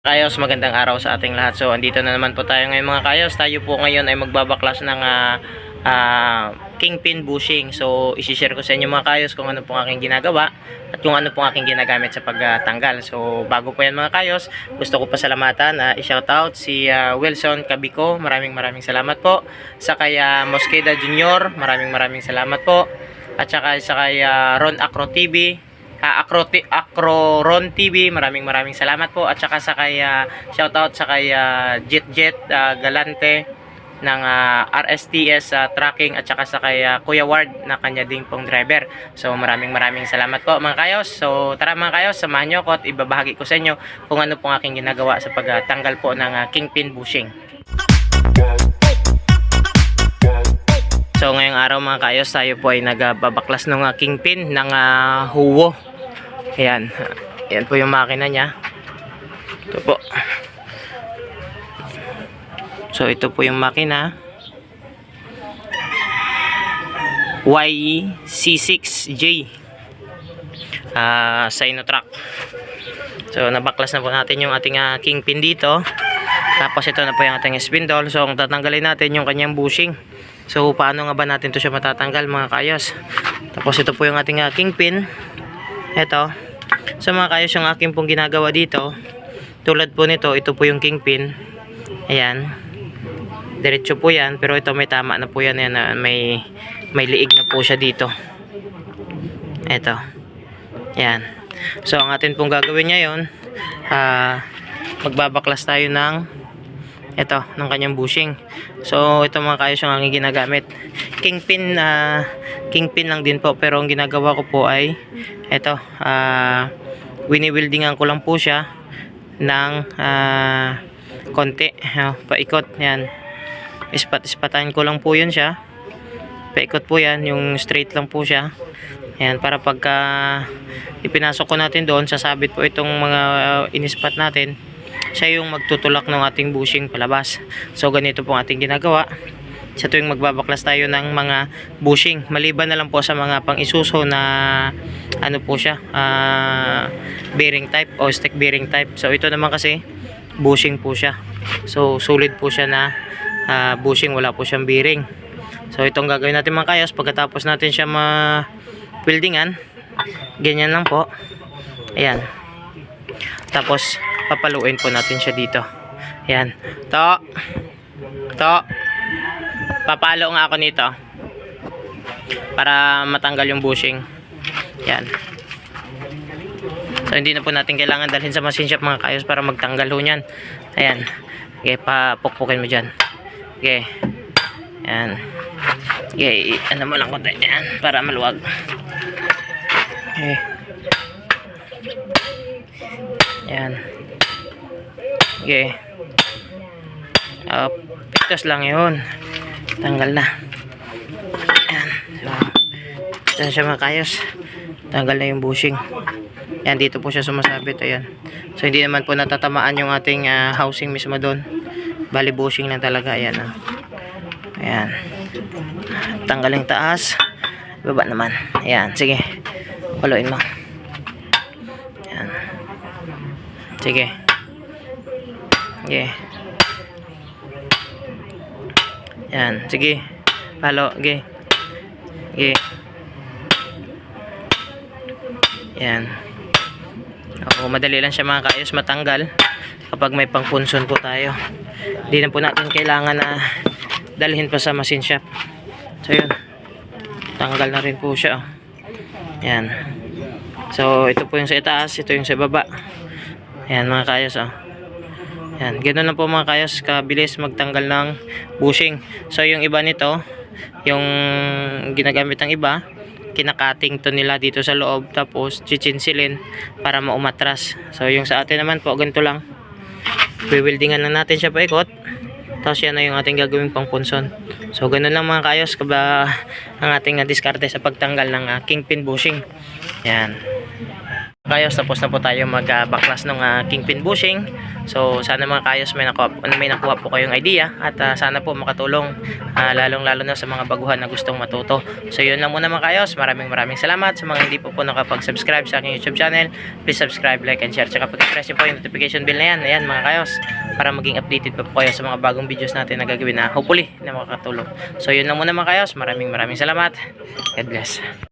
Kayos, magandang araw sa ating lahat. So, andito na naman po tayo ngayon mga kayos. Tayo po ngayon ay magbabaklas ng ah, ah, kingpin bushing. So, isishare ko sa inyo mga kayos kung ano pong aking ginagawa at kung ano pong aking ginagamit sa pagtanggal. So, bago po yan mga kayos, gusto ko pasalamatan, uh, i-shoutout si ah, Wilson Cabiko. Maraming maraming salamat po. Sa kaya Mosqueda Junior, maraming maraming salamat po. At saka sa kaya Ron Acro TV, Ah, Acro, Acro TV, maraming maraming salamat po. At saka sa kaya shoutout sa kaya Jet Jet ah, Galante ng ah, RSTS ah, Tracking at saka sa kaya Kuya Ward na kanya ding pong driver. So maraming maraming salamat po mga kayos. So tara mga kayos, samahan nyo ako at ibabahagi ko sa inyo kung ano pong aking ginagawa sa pagtanggal po ng ah, kingpin bushing. So ngayong araw mga kayos tayo po ay nagbabaklas ng uh, kingpin ng uh, huwo. Ayan. Ayan po yung makina niya. Ito po. So ito po yung makina. YC6J. Ah, Sinotrack. So nabaklas na po natin yung ating uh, kingpin dito. Tapos ito na po yung ating spindle. So ang tatanggalin natin yung kanyang bushing. So paano nga ba natin to siya matatanggal mga kayos? Tapos ito po yung ating uh, kingpin. Ito. So mga kayos yung aking pong ginagawa dito. Tulad po nito, ito po yung kingpin. Ayan. Diretso po yan. Pero ito may tama na po yan. yan ah, may, may liig na po siya dito. Ito. Ayan. So ang atin pong gagawin ngayon, ah, magbabaklas tayo ng ito, ng kanyang bushing. So, ito mga kayos yung aking ginagamit. Kingpin, na kingpin lang din po. Pero ang ginagawa ko po ay, ito, ah, wini-weldingan ko lang po siya ng ah, konti. Ah, paikot, yan. Ispat-ispatahin ko lang po yun siya. Paikot po yan, yung straight lang po siya. Ayan, para pagka ipinasok ko natin doon, sasabit po itong mga uh, inispat natin siya yung magtutulak ng ating bushing palabas. So ganito po ang ating ginagawa. Sa tuwing magbabaklas tayo ng mga bushing, maliban na lang po sa mga pang isuso na ano po siya, ah, bearing type o stick bearing type. So ito naman kasi bushing po siya. So solid po siya na ah, bushing, wala po siyang bearing. So itong gagawin natin mga kayos pagkatapos natin siya ma weldingan, ganyan lang po. Ayan. Tapos papaluin po natin siya dito. Ayan. To. To. Papalo nga ako nito. Para matanggal yung bushing. Ayan. So hindi na po natin kailangan dalhin sa machine shop mga kayos para magtanggal ho niyan. Ayan. Okay, papukpukin mo dyan. Okay. Ayan. Okay, ano mo lang konti. Ayan, para maluwag. Okay. Ayan. Okay. Uh, pictos lang yun. Tanggal na. Ayan. So, ito na siya mga kayos. Tanggal na yung bushing. Ayan, dito po siya sumasabit. Ayan. So, hindi naman po natatamaan yung ating ah, housing mismo doon. Bali, bushing lang talaga. Ayan. ah. Ayan. Tanggal yung taas. Baba naman. Ayan. Sige. Paluin mo. Ayan. Sige. Sige. Yan. Sige. Palo. Sige. Sige. Yan. O, madali lang siya mga kaayos matanggal kapag may pangpunson po tayo. Hindi na po natin kailangan na dalhin pa sa machine shop. So, yun. Tanggal na rin po siya. oh. Yan. So, ito po yung sa itaas, ito yung sa baba. Ayan mga kayos oh. Ayan, ganun lang po mga kayos, kabilis magtanggal ng bushing. So yung iba nito, yung ginagamit ng iba, kinakating to nila dito sa loob tapos chichinsilin para maumatras. So yung sa atin naman po, ganito lang. Wiwildingan lang natin siya paikot. Tapos yan na yung ating gagawin pang punson. So ganun lang mga kayos, kaba ang ating diskarte sa pagtanggal ng uh, kingpin bushing. Yan. Kayos tapos na po tayo mag-backlash ng ah, kingpin bushing. So sana mga kayos may nakuha, may nakuha po kayong idea at ah, sana po makatulong ah, lalong-lalo na sa mga baguhan na gustong matuto. So yun lang muna mga kayos. Maraming maraming salamat sa mga hindi po po nakapag-subscribe sa aking YouTube channel. Please subscribe, like, and share. Tsaka pag-press nyo po yung notification bell na yan. Ayan mga kayos. Para maging updated po kayo sa mga bagong videos natin na gagawin na hopefully na makakatulong. So yun lang muna mga kayos. Maraming maraming salamat. God bless.